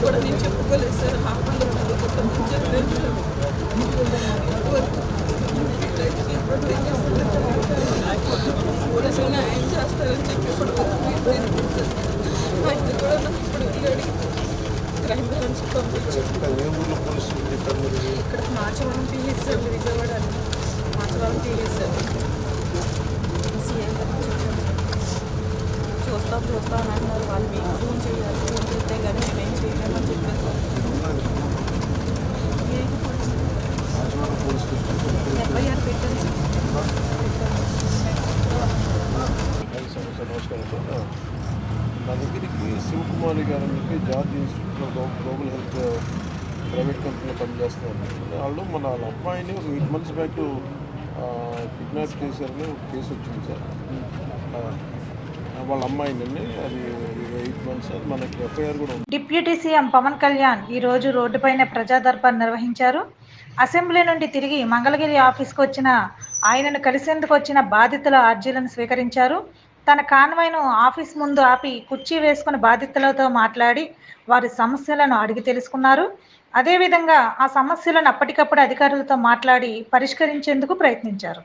కూడా నేను చెప్పుకోలేదు సార్ హాస్పిటల్ కొత్త మంచిగా ఆయన చేస్తారని చెప్పి ఇప్పుడు క్రైమ్ బ్రాంచ్ ఇక్కడ మాచవరం పిఎస్ విజయవాడ అని. పిఎస్ చూస్తాం చూస్తాం అని అన్నారు వాళ్ళు మీకు ఫోన్ చేయాలి ఫోన్ చేస్తే కానీ మేమేం చేయలేమని చెప్పేసి నా దగ్గరికి శివకుమారి గారు అని చెప్పి జార్జ్ ఇన్స్టిట్యూట్లో గ్లోబల్ హెల్త్ ప్రైవేట్ కంపెనీలో పనిచేస్తున్నారు వాళ్ళు మన వాళ్ళ అమ్మాయిని ఒక ఎయిట్ మంత్స్ బ్యాక్ కిడ్నాప్ చేశారని ఒక కేసు వచ్చింది సార్. వాళ్ళ అమ్మాయిని అది ఎయిట్ మంత్స్ అది మనకి ఎఫ్ఐఆర్ కూడా ఉంది. డిప్యూటీ సీఎం పవన్ కళ్యాణ్ ఈ రోజు రోడ్డుపైన ప్రజా నిర్వహించారు. అసెంబ్లీ నుండి తిరిగి మంగళగిరి ఆఫీస్కు వచ్చిన ఆయనను కలిసేందుకు వచ్చిన బాధితుల అర్జీలను స్వీకరించారు. తన కాన్వాయ్ను ఆఫీస్ ముందు ఆపి కుర్చీ వేసుకుని బాధితులతో మాట్లాడి వారి సమస్యలను అడిగి తెలుసుకున్నారు. అదేవిధంగా ఆ సమస్యలను అప్పటికప్పుడు అధికారులతో మాట్లాడి పరిష్కరించేందుకు ప్రయత్నించారు.